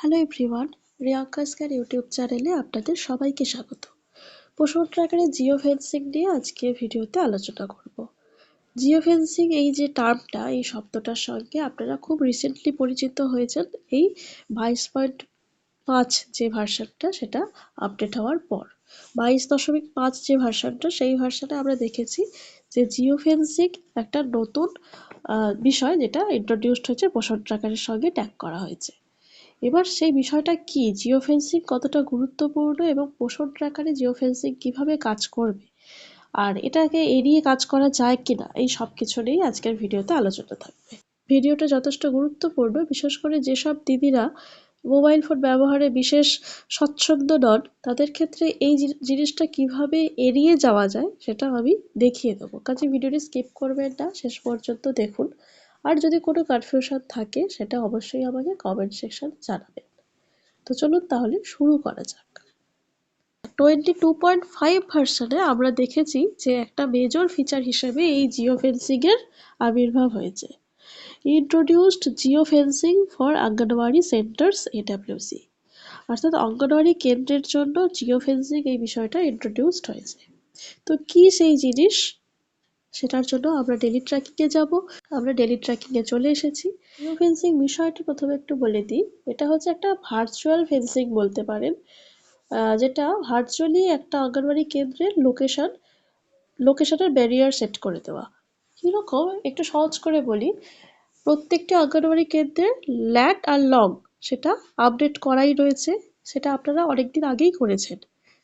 Hello everyone Riyanka's care YouTube চ্যানেলে আপনাদের সবাইকে স্বাগত। পশুর ট্র্যাকারে জিও ফেন্সিং নিয়ে আজকে ভিডিওতে আলোচনা করব। জিও ফেন্সিং এই যে টার্মটা এই শব্দটার সঙ্গে আপনারা খুব রিসেন্টলি পরিচিত হয়েছেন, এই বাইশ পয়েন্ট পাঁচ যে ভার্সানটা, সেটা আপডেট হওয়ার পর। বাইশ দশমিক পাঁচ যে ভার্সানটা, সেই ভার্সানে আমরা দেখেছি যে জিও ফেন্সিং একটা নতুন বিষয় যেটা ইন্ট্রোডিউসড হয়েছে পোষণ ট্র্যাকারের সঙ্গে ট্যাগ করা হয়েছে। এবার সেই বিষয়টা কি? জিও ফেন্সিং কতটা গুরুত্বপূর্ণ এবং পোষণ ট্র্যাকারে জিও ফেন্সিং কীভাবে কাজ করবে? আর এটাকে এড়িয়ে কাজ করা যায় কিনা? এই সব কিছু নিয়েই আজকের ভিডিওতে আলোচনা থাকবে। ভিডিওটা যথেষ্ট গুরুত্বপূর্ণ, বিশেষ করে যেসব দিদিরা মোবাইল ফোন ব্যবহারে বিশেষ স্বচ্ছন্দ নন, তাদের ক্ষেত্রে এই জিনিসটা কীভাবে এড়িয়ে যাওয়া যায় সেটা আমি দেখিয়ে দেবো। কাজে ভিডিওটি স্কিপ করবেন না, শেষ পর্যন্ত দেখুন। আর যদি কোনো কনফিউশন থাকে, সেটা অবশ্যই আমাকে কমেন্ট সেকশন জানাবেন। তো চলুন তাহলে শুরু করা যাক। টোয়েন্টি টু পয়েন্ট ফাইভ ভার্সনে আমরা দেখেছি যে একটা মেজর ফিচার হিসেবে এই জিও ফেন্সিংয়ের আবির্ভাব হয়েছে। Introduced geo fencing for anganwadi centres AWC অর্থাৎ অঙ্গনওয়াড়ি কেন্দ্রের জন্য জিও ফেন্সিং এই বিষয়টা ইন্ট্রোডিউসড হয়েছে। তো কি সেই জিনিস? সেটার জন্য আমরা ডেলি ট্র্যাকিংয়ে যাব। আমরা ডেলি ট্র্যাকিংয়ে চলে এসেছি। জিও ফেন্সিং বিষয়টি প্রথমে একটু বলে দিই। এটা হচ্ছে একটা ভার্চুয়াল ফেন্সিং বলতে পারেন। যেটা ভার্চুয়ালি একটা অঙ্গনওয়াড়ি কেন্দ্রের লোকেশন লোকেশনের ব্যারিয়ার সেট করে দেওয়া। কীরকম? একটু সহজ করে বলি। প্রত্যেকটি অঙ্গনওয়াড়ি কেন্দ্রের ল্যাট আর লং সেটা আপডেট করাই রয়েছে। সেটা আপনারা অনেকদিন আগেই করেছেন।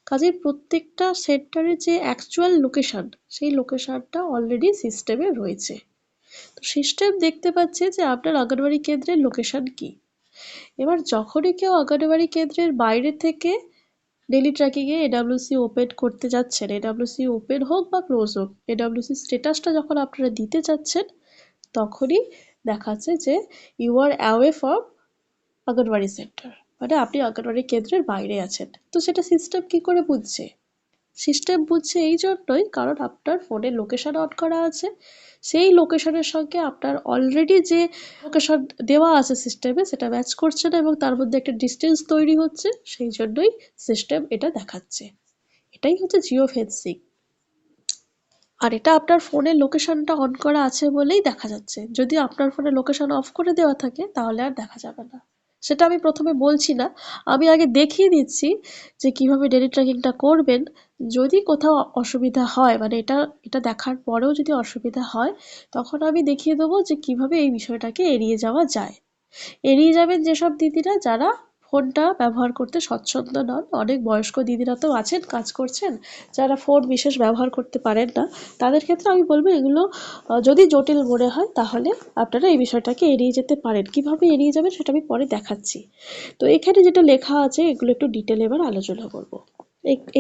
কাজেই প্রত্যেকটা সেন্টারের যে অ্যাকচুয়াল লোকেশান সেই লোকেশানটা অলরেডি সিস্টেমে রয়েছে। তো সিস্টেম দেখতে পাচ্ছে যে আপনার অঙ্গনওয়াড়ি কেন্দ্রের লোকেশান কি। এবার যখনই কেউ অঙ্গনওয়াড়ি কেন্দ্রের বাইরে থেকে ডেলি ট্র্যাকিংয়ে এডাব্লিউসি ওপেন করতে যাচ্ছেন এডাব্লিউসি ওপেন হোক বা ক্লোজ হোক এডাব্লিউসি স্টেটাসটা যখন আপনারা দিতে যাচ্ছেন, তখনই দেখাচ্ছে যে you are away from anganwadi centre মানে আপনি অঙ্গনওয়াড়ি কেন্দ্রের বাইরে আছেন। তো সেটা সিস্টেম কি করে বুঝছে? সিস্টেম বুঝছে এই জন্যই কারণ আপনার ফোনে লোকেশন অন করা আছে। সেই লোকেশনের সঙ্গে আপনার অলরেডি যে লোকেশন দেওয়া আছে সিস্টেমে সেটা ম্যাচ করছে না এবং তার মধ্যে একটা ডিস্টেন্স তৈরি হচ্ছে, সেই জন্যই সিস্টেম এটা দেখাচ্ছে। এটাই হচ্ছে জিও ফেন্সিং আর এটা আপনার ফোনের লোকেশনটা অন করা আছে বলেই দেখা যাচ্ছে। যদি আপনার ফোনে লোকেশন অফ করে দেওয়া থাকে, তাহলে আর দেখা যাবে না। সেটা আমি প্রথমে বলছি না। আমি আগে দেখিয়ে দিচ্ছি যে কীভাবে ডেলি ট্র্যাকিংটা করবেন। যদি কোথাও অসুবিধা হয় মানে এটা এটা দেখার পরেও যদি অসুবিধা হয়, তখন আমি দেখিয়ে দেবো যে কীভাবে এই বিষয়টাকে এড়িয়ে যাওয়া যায়। এড়িয়ে যাবেন যেসব দিদিরা যারা ফোনটা ব্যবহার করতে স্বচ্ছন্দ নন। অনেক বয়স্ক দিদিরা তো আছেন, কাজ করছেন। যারা ফোন বিশেষ ব্যবহার করতে পারেন না, তাদের ক্ষেত্রে আমি বলব এগুলো যদি জটিল মনে হয়, তাহলে আপনারা এই বিষয়টাকে এড়িয়ে যেতে পারেন। কীভাবে এড়িয়ে যাবেন সেটা আমি পরে দেখাচ্ছি। তো এখানে যেটা লেখা আছে, এগুলো একটু ডিটেলে এবার আলোচনা করব।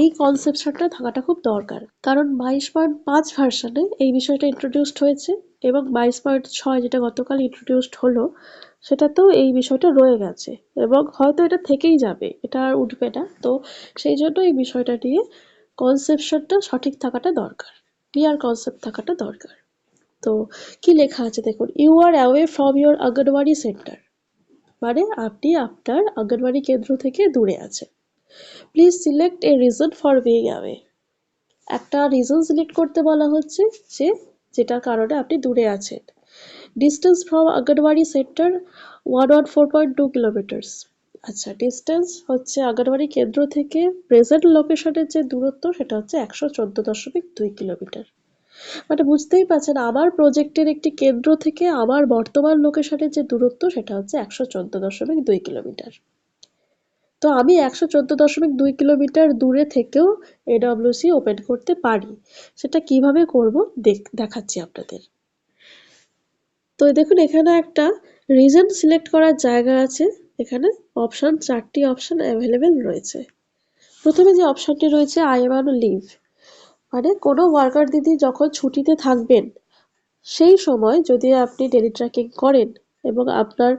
এই কনসেপশনটা থাকাটা খুব দরকার। কারণ বাইশ পয়েন্ট পাঁচ ভার্সানে এই বিষয়টা ইন্ট্রোডিউসড হয়েছে এবং বাইশ পয়েন্ট ছয় যেটা গতকাল ইন্ট্রোডিউসড হলো, সেটাতেও এই বিষয়টা রয়ে গেছে এবং হয়তো এটা থেকেই যাবে, এটা আর উঠবে না। তো সেই জন্য এই বিষয়টা নিয়ে কনসেপশনটা সঠিক থাকাটা দরকার ক্লিয়ার কনসেপ্ট থাকাটা দরকার। তো কি লেখা আছে দেখুন you are away from your anganwadi centre মানে আপনি আপনার অঙ্গনওয়াড়ি কেন্দ্র থেকে দূরে আছেন। Please select a reason for being away একটা রিজন সিলেক্ট করতে বলা হচ্ছে যে, যেটার কারণে আপনি দূরে আছেন। Distance from anganwadi centre one one four point two kilometres আচ্ছা ডিস্টেন্স হচ্ছে অঙ্গনওয়াড়ি কেন্দ্র থেকে প্রেজেন্ট লোকেশনের যে দূরত্ব, সেটা হচ্ছে একশো চোদ্দ দশমিক দুই কিলোমিটার মানে বুঝতেই পারছেন, আমার প্রজেক্টের একটি কেন্দ্র থেকে আমার বর্তমান লোকেশনের যে দূরত্ব, সেটা হচ্ছে একশো চোদ্দ দশমিক দুই কিলোমিটার তো আমি একশো চোদ্দ দশমিক দুই কিলোমিটার দূরে থেকেও এডব্লিউসি ওপেন করতে পারি। সেটা কীভাবে করব দেখাচ্ছি আপনাদের। তো দেখুন, এখানে একটা রিজন সিলেক্ট করার জায়গা আছে। এখানে অপশান চারটি অপশান অ্যাভেলেবেল রয়েছে। প্রথমে যে অপশানটি রয়েছে আই লিভ মানে কোনো ওয়ার্কার দিদি যখন ছুটিতে থাকবেন, সেই সময় যদি আপনি ডেলি ট্র্যাকিং করেন এবং আপনার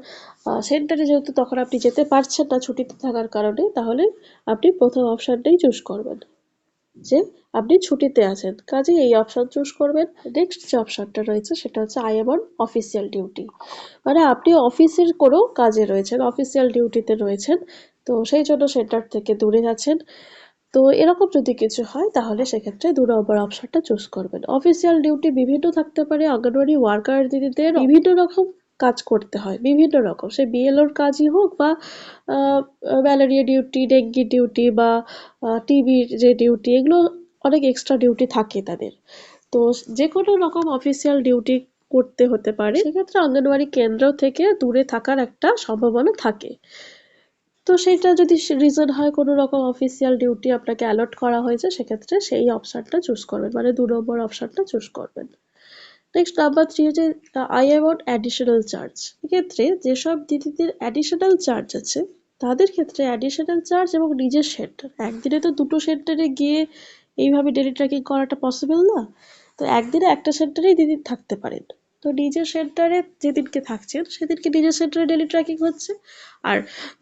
সেন্টারে যেহেতু তখন আপনি যেতে পারছেন না ছুটিতে থাকার কারণে, তাহলে আপনি প্রথম অপশানটাই চুজ করবেন। যে আপনি ছুটিতে আছেন কাজে এই অপশান চুজ করবেন। নেক্সট যে অপশানটা রয়েছে, সেটা হচ্ছে I am on official duty মানে আপনি অফিসের কোনো কাজে রয়েছেন অফিসিয়াল ডিউটিতে রয়েছেন, তো সেই জন্য সেন্টার থেকে দূরে আছেন। তো এরকম যদি কিছু হয়, তাহলে সেক্ষেত্রে দু নম্বর অপশনটা চুজ করবেন। অফিসিয়াল ডিউটি বিভিন্ন থাকতে পারে অঙ্গনওয়াড়ি ওয়ার্কার দিদিদের বিভিন্ন রকম কাজ করতে হয়। বিভিন্ন রকম। সে বিএলওর কাজই হোক বা ম্যালেরিয়া ডিউটি ডেঙ্গি ডিউটি বা টিবির যে ডিউটি এগুলো অনেক এক্সট্রা ডিউটি থাকে তাদের। তো যে কোনো রকম অফিসিয়াল ডিউটি করতে হতে পারে। সেক্ষেত্রে অঙ্গনওয়াড়ি কেন্দ্র থেকে দূরে থাকার একটা সম্ভাবনা থাকে। তো সেইটা যদি রিজন হয় কোনো রকম অফিসিয়াল ডিউটি আপনাকে অ্যালট করা হয়েছে, সেক্ষেত্রে সেই অপশানটা চুজ করবেন। মানে দু নম্বর অপশানটা চুজ করবেন। নেক্সট নাম্বার থ্রি হচ্ছে আই অ্যামাউন্ট অ্যাডিশনাল চার্জ এক্ষেত্রে যেসব দিদিদের অ্যাডিশনাল চার্জ আছে, তাদের ক্ষেত্রে অ্যাডিশনাল চার্জ এবং নিজের সেন্টার একদিনে তো দুটো সেন্টারে গিয়ে এইভাবে ডেলি ট্র্যাকিং করাটা পসিবল না। তো একদিনে একটা সেন্টারেই দিদি থাকতে পারেন তো নিজের সেন্টারে যেদিনকে থাকছেন, সেদিনকে নিজের সেন্টারে ডেলি ট্র্যাকিং হচ্ছে। আর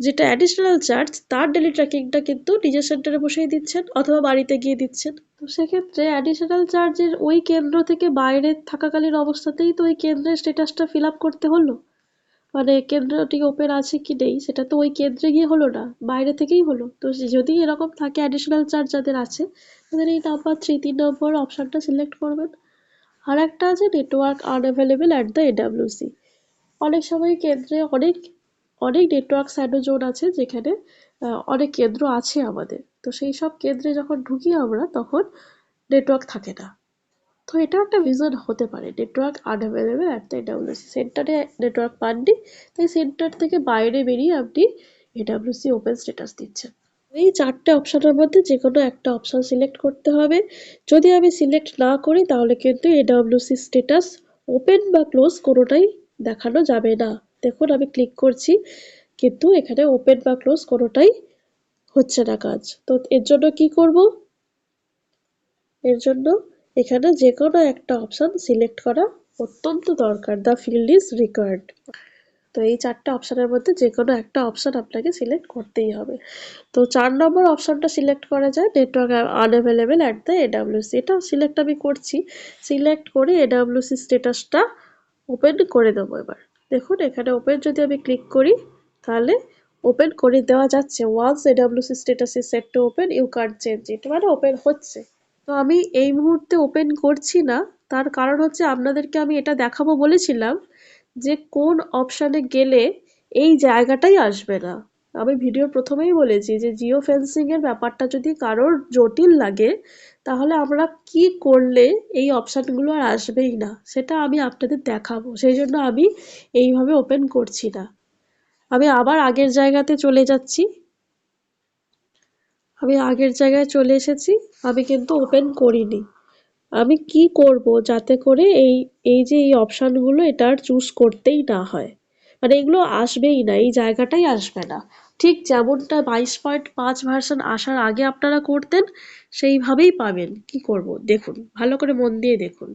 যেটা অ্যাডিশনাল চার্জ তার ডেলি ট্র্যাকিংটা কিন্তু নিজের সেন্টারে বসেই দিচ্ছেন অথবা বাড়িতে গিয়ে দিচ্ছেন। তো সেক্ষেত্রে অ্যাডিশনাল চার্জের ওই কেন্দ্র থেকে বাইরে থাকাকালীন অবস্থাতেই তো ওই কেন্দ্রের স্টেটাসটা ফিল আপ করতে হলো। মানে কেন্দ্রটি ওপেন আছে কি নেই, সেটা তো ওই কেন্দ্রে গিয়ে হলো না, বাইরে থেকেই হলো। তো যদি এরকম থাকে অ্যাডিশনাল চার্জ যাদের আছে, তাদের এই নাম্বার থ্রি তিন নম্বর অপশানটা সিলেক্ট করবেন। আর একটা আছে network unavailable at the AWC অনেক সময় কেন্দ্রে অনেক অনেক নেটওয়ার্ক স্যাডো জোন আছে যেখানে অনেক কেন্দ্র আছে আমাদের। তো সেই সব কেন্দ্রে যখন ঢুকি আমরা, তখন নেটওয়ার্ক থাকে না। তো এটা একটা রিজন হতে পারে network unavailable at the AWC সেন্টারে নেটওয়ার্ক পাননি, তাই সেন্টার থেকে বাইরে বেরিয়ে আপনি এডাব্লিউসি ওপেন স্ট্যাটাস দিচ্ছেন। এই চারটে অপশানের মধ্যে যে কোনো একটা অপশান সিলেক্ট করতে হবে। যদি আমি সিলেক্ট না করি, তাহলে কিন্তু এডাব্লিউসি স্ট্যাটাস ওপেন বা ক্লোজ কোনোটাই দেখানো যাবে না। দেখুন, আমি ক্লিক করছি, কিন্তু এখানে ওপেন বা ক্লোজ কোনোটাই হচ্ছে না কাজ। তো এর জন্য কি করব? এর জন্য এখানে যে কোনো একটা অপশান সিলেক্ট করা অত্যন্ত দরকার। দ্য ফিল্ড ইজ রিকোয়ার্ড তো এই চারটে অপশানের মধ্যে যে কোনো একটা অপশান আপনাকে সিলেক্ট করতেই হবে। তো চার নম্বর অপশানটা সিলেক্ট করা যায় network unavailable at the AWC এটা সিলেক্ট আমি করছি, সিলেক্ট করে এডাব্লিউসি স্ট্যাটাসটা ওপেন করে দেবো এবার। দেখুন, এখানে ওপেন যদি আমি ক্লিক করি, তাহলে ওপেন করে দেওয়া যাচ্ছে। Once AWC status is set to open you can't change it মানে ওপেন হচ্ছে। তো আমি এই মুহূর্তে ওপেন করছি না। তার কারণ হচ্ছে আপনাদেরকে আমি এটা দেখাবো বলেছিলাম যে কোন অপশানে গেলে এই জায়গাটাই আসবে না। আমি ভিডিও প্রথমেই বলেছি যে জিও ফেন্সিংয়ের ব্যাপারটা যদি কারোর জটিল লাগে, তাহলে আমরা কি করলে এই অপশানগুলো আর আসবেই না, সেটা আমি আপনাদের দেখাবো। সেই জন্য আমি এইভাবে ওপেন করছি না। আমি আবার আগের জায়গাতে চলে যাচ্ছি। আমি আগের জায়গায় চলে এসেছি। আমি কিন্তু ওপেন করিনি। আমি কি করব যাতে করে এই এই যে এই অপশানগুলো এটা আর চুজ করতেই না হয়? মানে এগুলো আসবেই না, এই জায়গাটাই আসবে না। ঠিক যেমনটা বাইশ পয়েন্ট পাঁচ ভার্সন আসার আগে আপনারা করতেন, সেইভাবেই পাবেন। কি করব? দেখুন, ভালো করে মন দিয়ে দেখুন।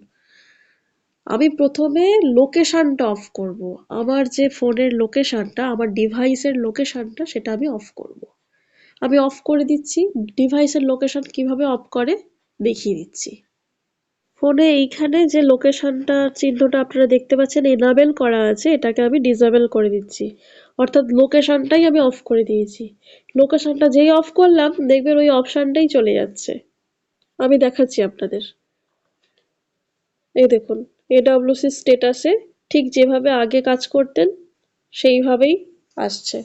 আমি প্রথমে লোকেশানটা অফ করব। আমার যে ফোনের লোকেশানটা আমার ডিভাইসের লোকেশানটা সেটা আমি অফ করব। আমি অফ করে দিচ্ছি। ডিভাইসের লোকেশান কীভাবে অফ করে? দেখিয়ে দিচ্ছি। ফোনে এইখানে যে লোকেশনটা চিহ্নটা আপনারা দেখতে পাচ্ছেন এনাবেল করা আছে, এটাকে আমি ডিসেবল করে দিচ্ছি। অর্থাৎ লোকেশনটাই আমি অফ করে দিয়েছি। লোকেশনটা যেই অফ করলাম, দেখবেন ওই অপশানটাই চলে যাচ্ছে। আমি দেখাচ্ছি আপনাদের। এই দেখুন এডব্লিউসি স্টেটাসে ঠিক যেভাবে আগে কাজ করতেন, সেইভাবেই আসছে।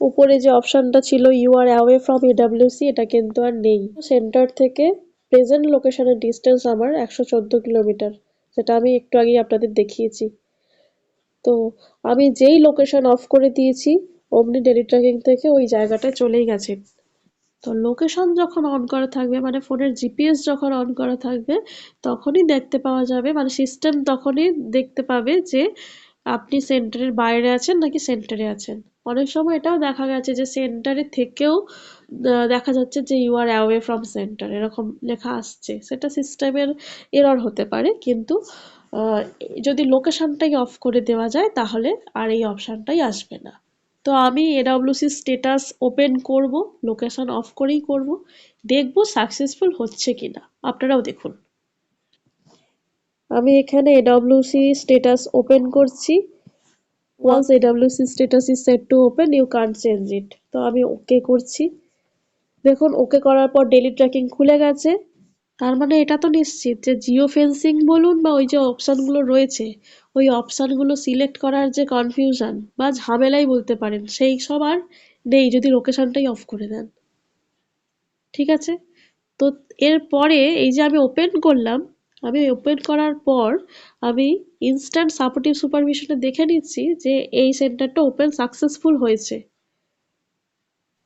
উপরে যে অপশানটা ছিল you are away from AWC এটা কিন্তু আর নেই। সেন্টার থেকে প্রেজেন্ট লোকেশনের ডিস্টেন্স আমার একশো চোদ্দ কিলোমিটার যেটা আমি একটু আগেই আপনাদের দেখিয়েছি। তো আমি যেই লোকেশন অফ করে দিয়েছি, অমনি ডেলি ট্র্যাকিং থেকে ওই জায়গাটায় চলেই গেছে। তো লোকেশন যখন অন করা থাকবে মানে ফোনের জিপিএস যখন অন করা থাকবে, তখনই দেখতে পাওয়া যাবে মানে সিস্টেম তখনই দেখতে পাবে যে আপনি সেন্টারের বাইরে আছেন নাকি সেন্টারে আছেন। অনেক সময় এটাও দেখা গেছে যে সেন্টারে থেকেও দেখা যাচ্ছে যে you are away from centre এরকম লেখা আসছে। সেটা সিস্টেমের এরর হতে পারে, কিন্তু যদি লোকেশানটাই অফ করে দেওয়া যায়, তাহলে আর এই অপশানটাই আসবে না। তো আমি এডব্লিউসি স্টেটাস ওপেন করব লোকেশন অফ করেই করব, দেখব সাকসেসফুল হচ্ছে কিনা। আপনারাও দেখুন। আমি এখানে এডব্লিউসি স্টেটাস ওপেন করছি। Once AWC status is set to open you can't change it তো আমি ওকে করছি। দেখুন ওকে করার পর ডেলি ট্র্যাকিং খুলে গেছে। তার মানে এটা তো নিশ্চিত যে জিও ফেন্সিং বলুন বা ওই যে অপশানগুলো রয়েছে, ওই অপশানগুলো সিলেক্ট করার যে কনফিউশন বা ঝামেলাই বলতে পারেন, সেই সব আর নেই, যদি লোকেশনটাই অফ করে দেন। ঠিক আছে? তো এরপরে এই যে আমি ওপেন করলাম আমি ওপেন করার পর আমি ইনস্ট্যান্ট সাপোর্টিভ সুপারভিশনে দেখে নিচ্ছি যে এই সেন্টারটা ওপেন সাকসেসফুল হয়েছে।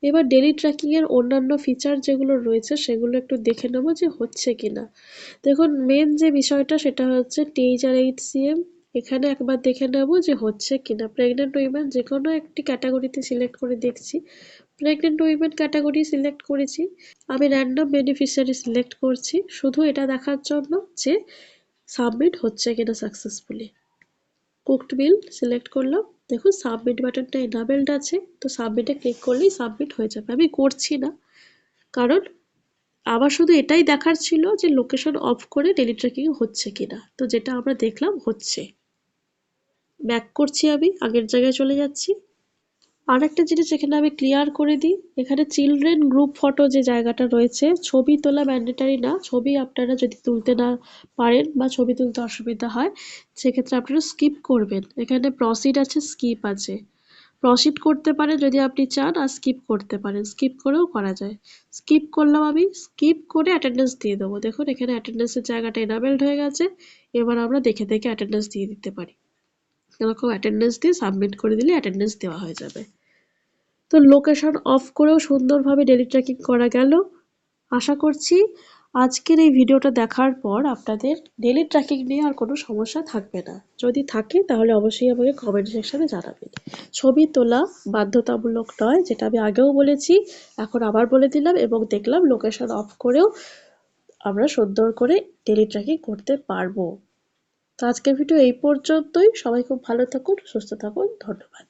এবার ডেলি ট্র্যাকিংয়ের অন্যান্য ফিচার যেগুলো রয়েছে সেগুলো একটু দেখে নেব যে হচ্ছে কিনা। দেখুন মেন যে বিষয়টা সেটা হচ্ছে টেইজ আর এইচ সিএম এখানে একবার দেখে নেব যে হচ্ছে কিনা। প্রেগনেন্ট উইমেন যে কোনো একটি ক্যাটাগরিতে সিলেক্ট করে দেখছি। প্রেগনেন্ট উইমেন ক্যাটাগরি সিলেক্ট করেছি। আমি র্যান্ডম বেনিফিশিয়ারি সিলেক্ট করছি। শুধু এটা দেখার জন্য যে সাবমিট হচ্ছে কিনা সাকসেসফুলি কুকড বিল সিলেক্ট করলাম। দেখুন সাবমিট বাটনটা এনাবেলড আছে। তো সাবমিটে ক্লিক করলেই সাবমিট হয়ে যাবে। আমি করছি না। কারণ আমার শুধু এটাই দেখার ছিল যে লোকেশন অফ করে ডেলি ট্র্যাকিং হচ্ছে কিনা। তো যেটা আমরা দেখলাম, হচ্ছে। ব্যাক করছি আমি, আগের জায়গায় চলে যাচ্ছি। আর একটা জিনিস এখানে আমি ক্লিয়ার করে দিই, এখানে চিলড্রেন গ্রুপ ফটো যে জায়গাটা রয়েছে, ছবি তোলা ম্যান্ডেটারি না, ছবি আপনারা যদি তুলতে না পারেন বা ছবি তুলতে অসুবিধা হয়, সেক্ষেত্রে আপনারা স্কিপ করবেন। এখানে প্রসিড আছে স্কিপ আছে। প্রসিড করতে পারেন যদি আপনি চান, আর স্কিপ করতে পারেন। স্কিপ করেও করা যায়। স্কিপ করলাম আমি স্কিপ করে অ্যাটেন্ডেন্স দিয়ে দেবো। দেখুন, এখানে অ্যাটেন্ডেন্সের জায়গাটা এনাবেলড হয়ে গেছে, এবার আমরা দেখে দেখে অ্যাটেন্ডেন্স দিয়ে দিতে পারি। এরকম অ্যাটেন্ডেন্স দিয়ে সাবমিট করে দিলে অ্যাটেন্ডেন্স দেওয়া হয়ে যাবে। তো লোকেশন অফ করেও সুন্দরভাবে ডেলি ট্র্যাকিং করা গেল। আশা করছি আজকের এই ভিডিওটা দেখার পর আপনাদের ডেলি ট্র্যাকিং নিয়ে আর কোনো সমস্যা থাকবে না। যদি থাকে তাহলে অবশ্যই আমাকে কমেন্ট সেকশনে জানাবেন। ছবি তোলা বাধ্যতামূলক নয়, যেটা আমি আগেও বলেছি, এখন আবার বলে দিলাম এবং দেখলাম লোকেশন অফ করেও আমরা সুন্দর করে ডেলি ট্র্যাকিং করতে পারব। তো আজকের ভিডিও এই পর্যন্তই। সবাই খুব ভালো থাকুন সুস্থ থাকুন। ধন্যবাদ।